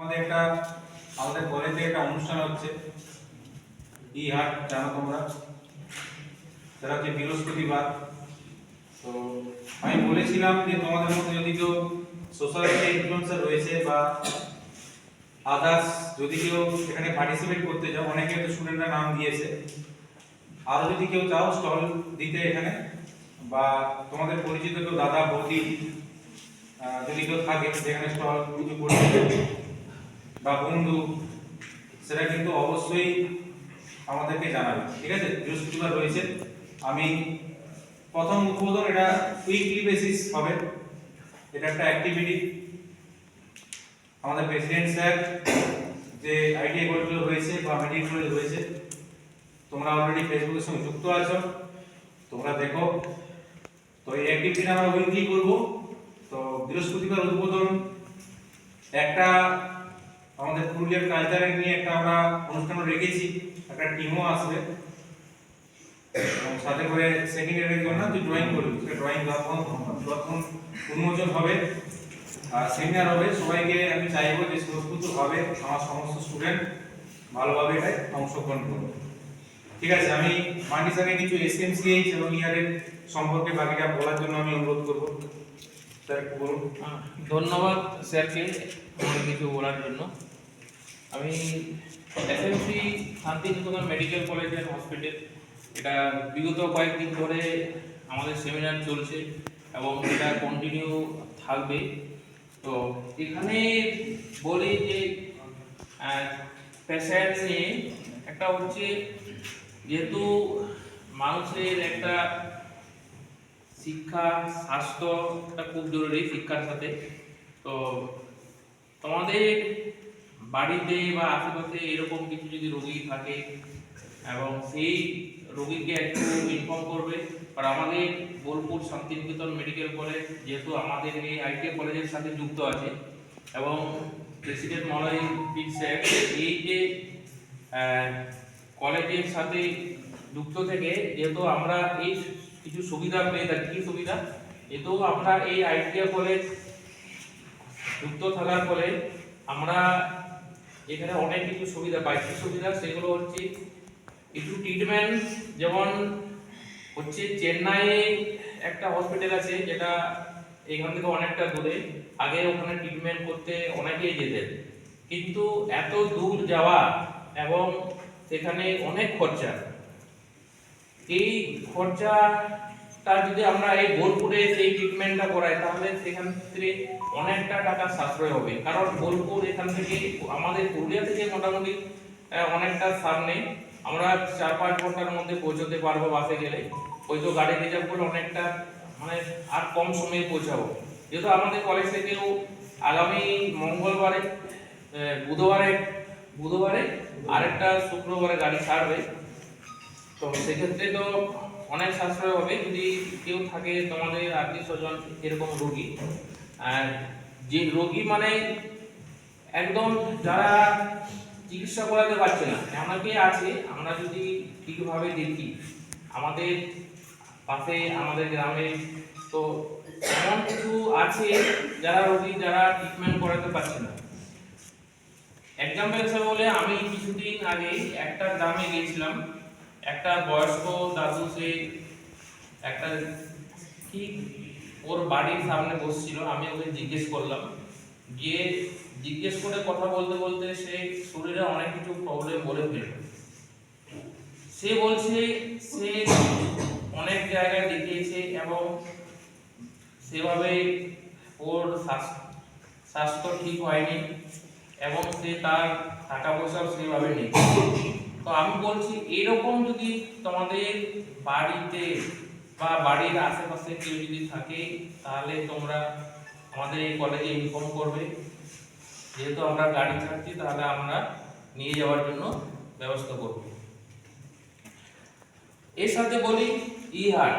আমাদের একটা, আমাদের কলেজে একটা অনুষ্ঠান হচ্ছে। ই হাট, জানো তোমরা? সেটা হচ্ছে বৃহস্পতিবার। তো আমি বলেছিলাম যে তোমাদের মধ্যে যদি কেউ সোশ্যাল মিডিয়া ইনফ্লুয়েন্সার রয়েছে বা আদার্স যদি কেউ এখানে পার্টিসিপেট করতে চাও, অনেকে তো স্টুডেন্টরা নাম দিয়েছে। আরও যদি কেউ চাও স্টল দিতে এখানে, বা তোমাদের পরিচিত কেউ দাদা, বৌদি যদি কেউ থাকে, যেখানে স্টল কিছু করতে বা বন্ধু, সেটা কিন্তু অবশ্যই আমাদেরকে জানাবে, ঠিক আছে? বৃহস্পতিবার রয়েছে। আমি প্রথম উদ্বোধন এটা উইকলি বেসিস হবে। এটা একটা অ্যাক্টিভিটি আমাদের প্রেসিডেন্ট স্যার যে আইটিআই কলেজগুলো রয়েছে বা মেডিকেল কলেজ রয়েছে, তোমরা অলরেডি ফেসবুকের সঙ্গে যুক্ত আছো, তোমরা দেখো। তো এই অ্যাক্টিভিটিটা আমরা উইকলি করব। তো বৃহস্পতিবার উদ্বোধন একটা আমাদের পুরুলিয়ার কালচারের নিয়ে একটা আমরা অনুষ্ঠান রেখেছি, একটা টিমও আসবে সাথে করে সেকেন্ড ইয়ারের জন্য তুই ড্রয়িং করবি সে ড্রয়িং যখন যখন উন্মোচন হবে। আর সেমিনার হবে, সবাইকে আমি চাইব যে হবে আমার সমস্ত স্টুডেন্ট ভালোভাবে এটায় অংশগ্রহণ করবে ঠিক আছে, আমি মান্ডি স্যারকে কিছু এসএমসিএইচ এবং ইয়ারের সম্পর্কে বাকিটা বলার জন্য আমি অনুরোধ করব। স্যার বলুন। ধন্যবাদ স্যারকে কিছু বলার জন্য। আমি SMC Santiniketan medical college and hospital এটা বিগত কয়েকদিন ধরে আমাদের সেমিনার চলছে এবং এটা কন্টিনিউ থাকবে। তো এখানে বলি যে পেশেন্ট নিয়ে একটা হচ্ছে যেহেতু মানুষের একটা শিক্ষা স্বাস্থ্যটা খুব জরুরি শিক্ষার সাথে। তো তোমাদের বাড়িতে বা আশেপাশে এরকম কিছু যদি রোগী থাকে এবং সেই রোগীকে একটু ইনফর্ম করবে। আর আমাদের বোলপুর শান্তিনিকেতন মেডিকেল কলেজ যেহেতু আমাদের এই আইটিআই কলেজের সাথে যুক্ত আছে এবং প্রেসিডেন্ট মলয় পিক এই যে কলেজের সাথে যুক্ত থেকে যেহেতু আমরা এই কিছু সুবিধা পেয়ে থাকি, কি সুবিধা? যেহেতু আমরা এই আইটিআই কলেজ যুক্ত থাকার ফলে আমরা এখানে অনেক কিছু সুবিধা পাই কি সুবিধা, সেগুলো হচ্ছে কিছু ট্রিটমেন্ট যেমন হচ্ছে চেন্নাইয়ে একটা হসপিটাল আছে যেটা এখান থেকে অনেকটা দূরে। আগে ওখানে ট্রিটমেন্ট করতে অনেকেই যেতেন। কিন্তু এত দূর যাওয়া এবং সেখানে অনেক খরচা। এই খরচাটা যদি আমরা এই বোলপুরে সেই ট্রিটমেন্টটা করাই, তাহলে সেখান থেকে অনেকটা টাকা সাশ্রয় হবে। কারণ বোলপুর এখান থেকে, আমাদের পুরুলিয়া থেকে মোটামুটি অনেকটা সামনে আমরা চার পাঁচ ঘণ্টার মধ্যে পৌঁছতে পারব বাসে গেলে। ওই তো গাড়ি রিজার্ভ করলে অনেকটা মানে আর কম সময়ে পৌঁছাবো। যেহেতু আমাদের কলেজ থেকেও আগামী মঙ্গলবারে বুধবারে বুধবারে আরেকটা শুক্রবারে গাড়ি ছাড়বে। তো সেক্ষেত্রে তো অনেক সাশ্রয় হবে যদি কেউ থাকে তোমাদের আত্মীয় স্বজন এরকম রোগী। আর যে রোগী মানে একদম যারা চিকিৎসা করাতে পারছে না। অনেকে আছে, আমরা যদি ঠিকভাবে দেখি, আমাদের পাশে আমাদের গ্রামে তো এমন কিছু আছে যারা রোগী যারা ট্রিটমেন্ট করাতে পারছে না। এক্সাম্পল হিসেবে বলে আমি কিছুদিন আগে একটা গ্রামে গিয়েছিলাম। একটা বয়স্ক দাদু সে একটা কি ওর বাড়ির সামনে বসছিল, আমি ওকে জিজ্ঞেস করলাম। গিয়ে জিজ্ঞেস করে কথা বলতে বলতে সে শরীরে অনেক কিছু প্রবলেম বলে ফেলল। সে বলছে, সে অনেক জায়গায় দেখিয়েছে এবং সেভাবে ওর স্বাস্থ্য ঠিক হয়নি এবং সে তার টাকা পয়সাও সেভাবে নেই। তো আমি বলছি, এরকম যদি তোমাদের বাড়িতে বা বাড়ির আশেপাশে কেউ যদি থাকে, তাহলে তোমরা আমাদের এই কলেজে ইনফর্ম করবে। যেহেতু আমরা গাড়ি ছাড়ছি, তাহলে আমরা নিয়ে যাওয়ার জন্য ব্যবস্থা করব। এর সাথে বলি ই হাট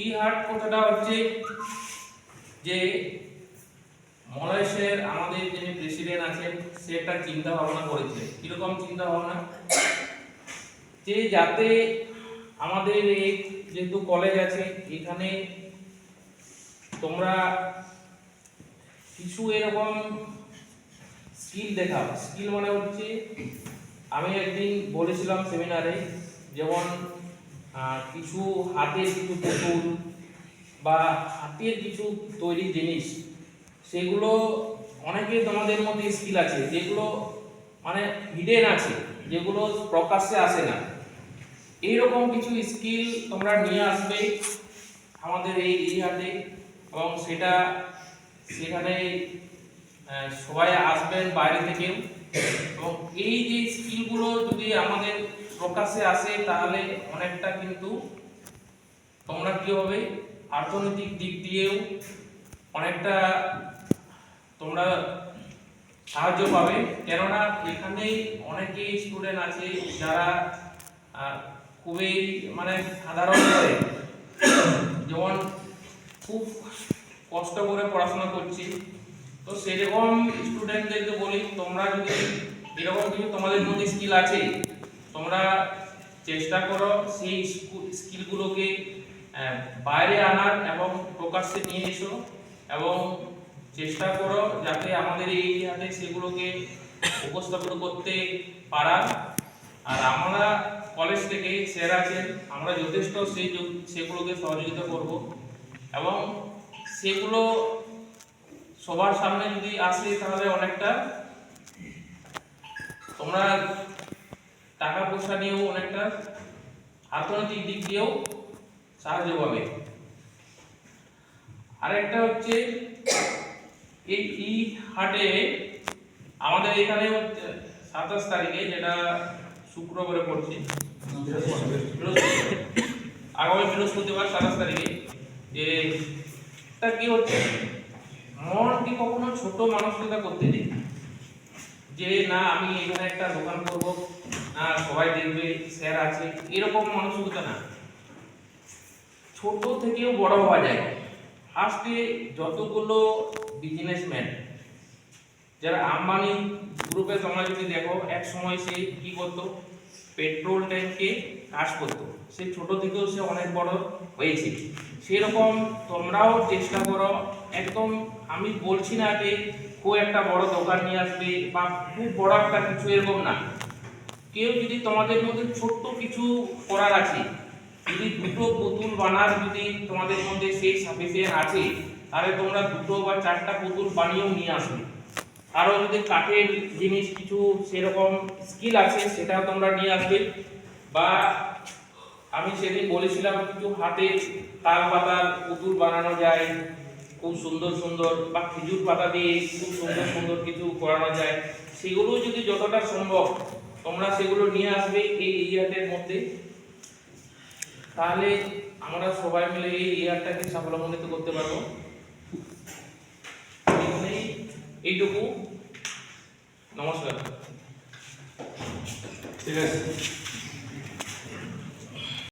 ই হাট কথাটা হচ্ছে যে মলয়েশের আমাদের যিনি প্রেসিডেন্ট আছেন, সে একটা চিন্তা ভাবনা করেছে কীরকম চিন্তা ভাবনা যে যাতে আমাদের এই যেহেতু কলেজ আছে, এখানে তোমরা কিছু এরকম স্কিল দেখাও। স্কিল মানে হচ্ছে, আমি একদিন বলেছিলাম সেমিনারে যেমন কিছু হাতের কিছু পুতুল বা হাতের কিছু তৈরি জিনিস সেগুলো অনেকে তোমাদের মধ্যে স্কিল আছে, যেগুলো মানে হিডেন আছে, যেগুলো প্রকাশ্যে আসে না। এইরকম কিছু স্কিল তোমরা নিয়ে আসবে আমাদের এই এরিয়াতে এবং সেটা সেখানে সবাই আসবেন বাইরে থেকেও। এবং এই যে স্কিলগুলো যদি আমাদের প্রকাশ্যে আসে, তাহলে অনেকটা কিন্তু তোমরা কী হবে? অর্থনৈতিক দিক দিয়েও অনেকটা তোমরা সাহায্য পাবে। কেননা এখানে অনেকেই স্টুডেন্ট আছে যারা খুবই মানে সাধারণ করে। যেমন খুব কষ্ট করে পড়াশোনা করছি। তো সেরকম স্টুডেন্টদেরকে বলি, তোমরা যদি এরকম কিছু তোমাদের মধ্যে স্কিল আছে, তোমরা চেষ্টা করো সেই স্কিলগুলোকে বাইরে আনার এবং প্রকাশ্যে নিয়ে এসো এবং চেষ্টা করো যাতে আমাদের এই এরিয়াতে সেগুলোকে উপস্থাপন করতে পারা। আর আমরা কলেজ থেকে স্যার আছেন, আমরা যথেষ্ট সেই সেগুলোকে সহযোগিতা করব। এবং সেগুলো সবার সামনে যদি আসে তাহলে অনেকটা তোমরা টাকা পয়সা নিয়েও অনেকটা অর্থনৈতিক দিক দিয়েও সাহায্য পাবে। আরেকটা হচ্ছে এই ই হাটে আমাদের এখানে সাতাশ তারিখে যেটা শুক্রবারে পড়ছে। আগামী বৃহস্পতিবার সাতাশ তারিখে যে তা কি হচ্ছে? মনকে কখনো ছোট মানসিকতা করতে নেই? যে না, আমি এখানে একটা দোকান করব, না, সবাই দেখবে, স্যার আছে, এরকম মানসিকতা না। ছোট থেকেও বড় হওয়া যায়। আজকে যতগুলো বিজনেসম্যান যারা আম্বানি গ্রুপে তোমরা যদি দেখো, এক সময় সে কি করতো? পেট্রোল ট্যাঙ্কে কাজ করতো। সে ছোট থেকেও সে অনেক বড় হয়েছে। সেরকম তোমরাও চেষ্টা করো। একদম আমি বলছি না যে খুব একটা বড় দোকান নিয়ে আসবে বা খুব বড় একটা কিছু এরকম না। কেউ যদি তোমাদের মধ্যে ছোট্ট কিছু করার আছে, যদি দুটো পুতুল বানার যদি তোমাদের মধ্যে সেই সাফিসিয়েন্ট আছে তাহলে তোমরা দুটো বা চারটা পুতুল বানিয়েও নিয়ে আসবে। আরও যদি কাঠের জিনিস কিছু সেরকম স্কিল আছে, সেটা তোমরা নিয়ে আসবে। বা আমি সেদিন বলেছিলাম, কিছু হাতে তাল পাতার পুতুল বানানো যায়, খুব সুন্দর সুন্দর, বা খেজুর পাতা দিয়ে খুব সুন্দর সুন্দর কিছু করানো যায়। সেগুলো যদি যতটা সম্ভব তোমরা সেগুলো নিয়ে আসবে এই ইয়ারের মধ্যে। তাহলে আমরা সবাই মিলে এই ইয়ারটাকে সাফল্যমণ্ডিত করতে পারব। এইটুকু নমস্কার। ঠিক আছে।